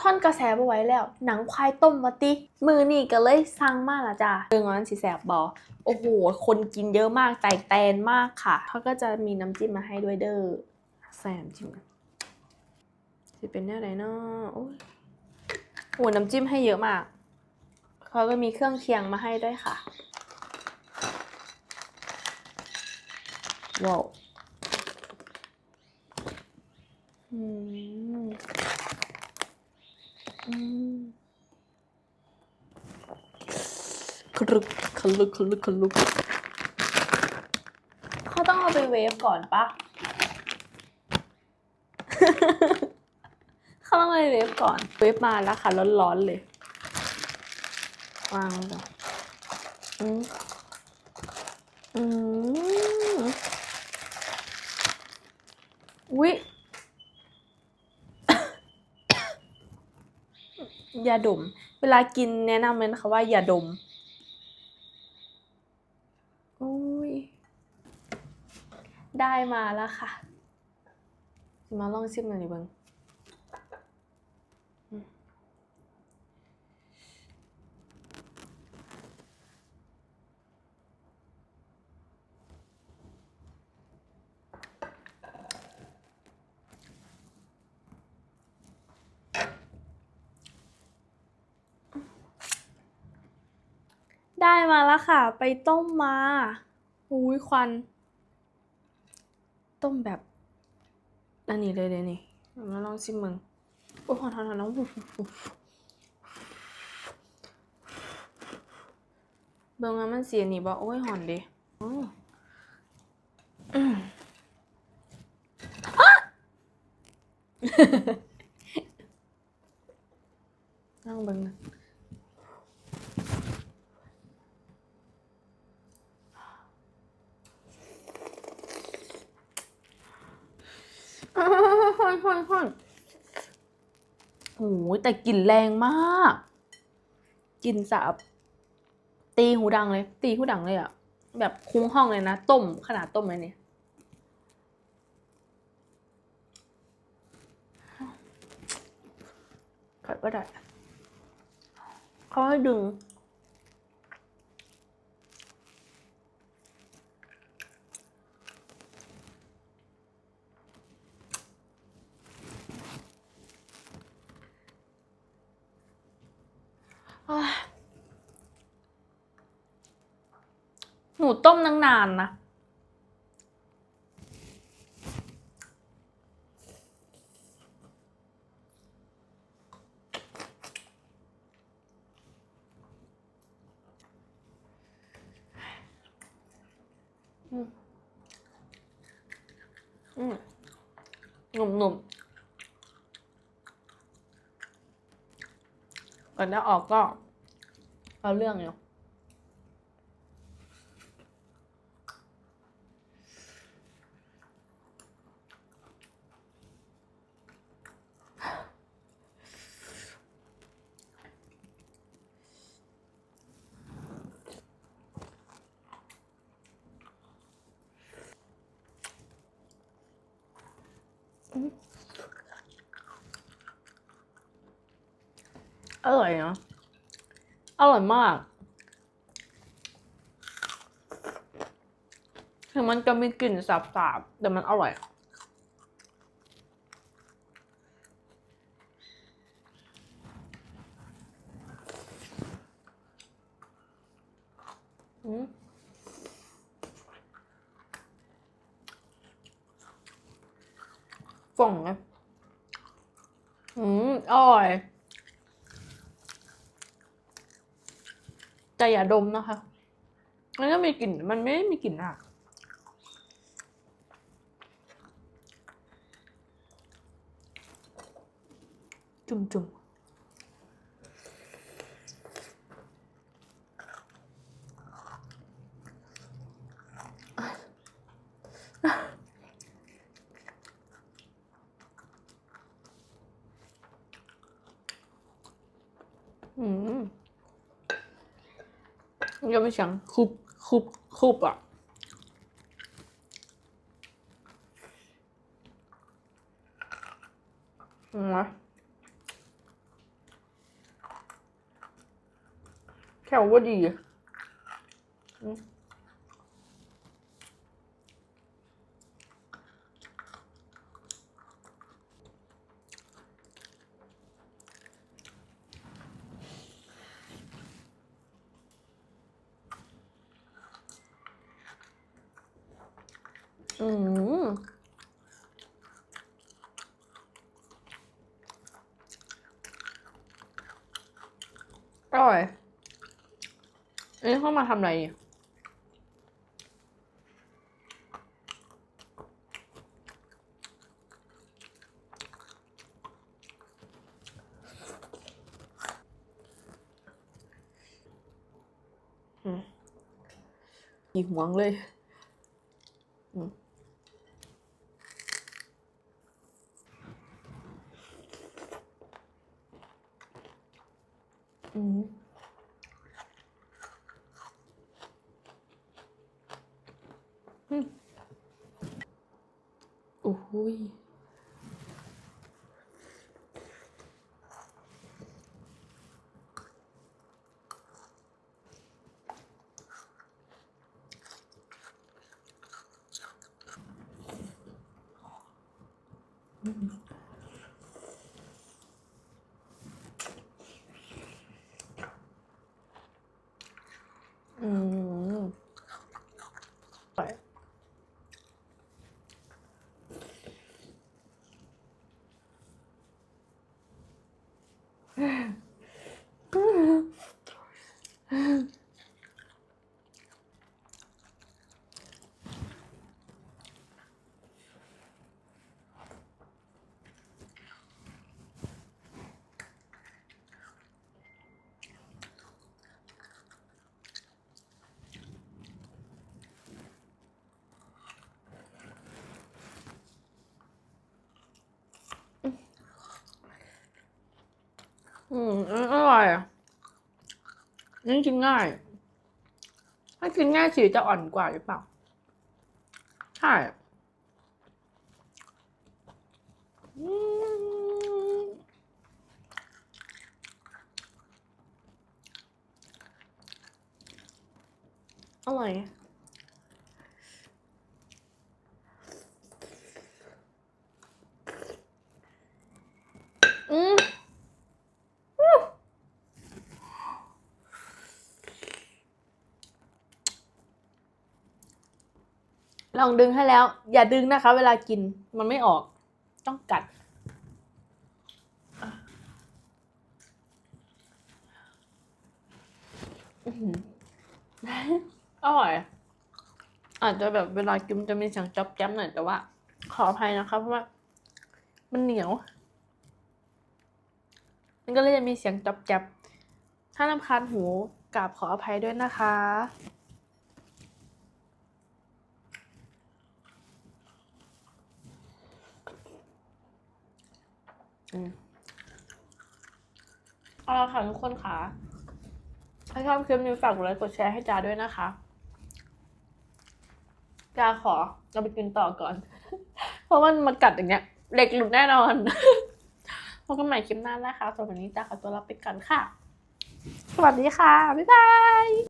ท่อนกระแสบ่ไว้แล้ว หนังควายต้มมาติ มือนี่ก็เลยสั่งมากละจ้าเรื่องนั้นสิแสบบอโอ้โห คนกินเยอะมากแตกแตนมากค่ะเขาก็จะมีน้ำจิ้มมาให้ด้วยเด้อแซมจิ้มจะเป็นแนวไหนเนาะโอ้ยโอ้น้ำจิ้มให้เยอะมากเขาก็มีเครื่องเคียงมาให้ด้วยค่ะว้าวอืมอืม คลึกคลึกคลึกคลึกเขาต้องเอาไปเวฟก่อนปะ เขาต้องไปเวฟก่อน เวฟมาแล้วค่ะ ร้อนๆเลย วางก่อนอืมอืมวิ อย่าดม เวลากินแนะนำเลยนะคะว่าอย่าดมอุ้ยได้มาแล้วค่ะ มาลองชิมหน่อยดิเบิง ได้มาแล้วค่ะ ไปต้มมาอุ้ยควัน ต้มแบบอันนี้เลยเลยนี่มาลองชิมมึงโอ้ยหอนหอนหอนน้องเบิ่งมันเสียนี่บ่โอ้ยหอนดิอืมอืมอ๊ะนั่งเบิ่งนะอ่า หอนหอนหอนโอ้ยแต่กลิ่นแรงมากกลิ่นสาบ ตีหูดังเลย ตีหูดังเลยอะแบบคุ้งห้องเลยนะ ต้มขนาดต้มเลยเนี่ยกัดก็ได้เขาให้ดึง หนูต้มนาน ๆ นะ อืม อืม หนุ่มๆก่อนจะออกก็เอาเรื่องอยู่ อร่อยเนาะอร่อยมากถึงมันจะมีกลิ่นสาบๆแต่มันอร่อยอืม ฝ่องเลยอืมอร่อย แต่อย่าดมนะคะ มันก็มีกลิ่น มันไม่ได้มีกลิ่นอะจุ่มจุ่ม 要不想哭哭哭吧。嗯啊，看我的，嗯。 อืมอร่อยอันนี้เข้ามาทำอะไรเนี่ยอืมมีหวงเลย อืมโอ้โ Mm. อืมอร่อยนี่กินง่าย ถ้ากินง่ายสีจะอ่อนกว่าหรือเปล่า ใช่อร่อย อืม ลองดึงให้แล้ว อย่าดึงนะคะ เวลากินมันไม่ออก ต้องกัด อร่อยอาจจะแบบเวลากินจะมีเสียงจ๊อบแจ๊บหน่อยแต่ว่า ขออภัยนะคะ เพราะว่า มันเหนียว มันก็เลยจะมีเสียงจ๊อบแจ๊บถ้าลำคาญหูกราบขออภัยด้วยนะคะ เอาละค่ะทุกคนค่ะ ถ้าชอบคลิปนี้ฝากกดไลค์กดแชร์ให้จาด้วยนะคะจาขอเราไปกินต่อก่อน เพราะมันมากัดอย่างเงี้ยเหล็กหลุดแน่นอนพบกันใหม่คลิปหน้านะคะสำหรับวันนี้จาขอตัวลาไปก่อนค่ะ สวัสดีค่ะ บ๊ายบาย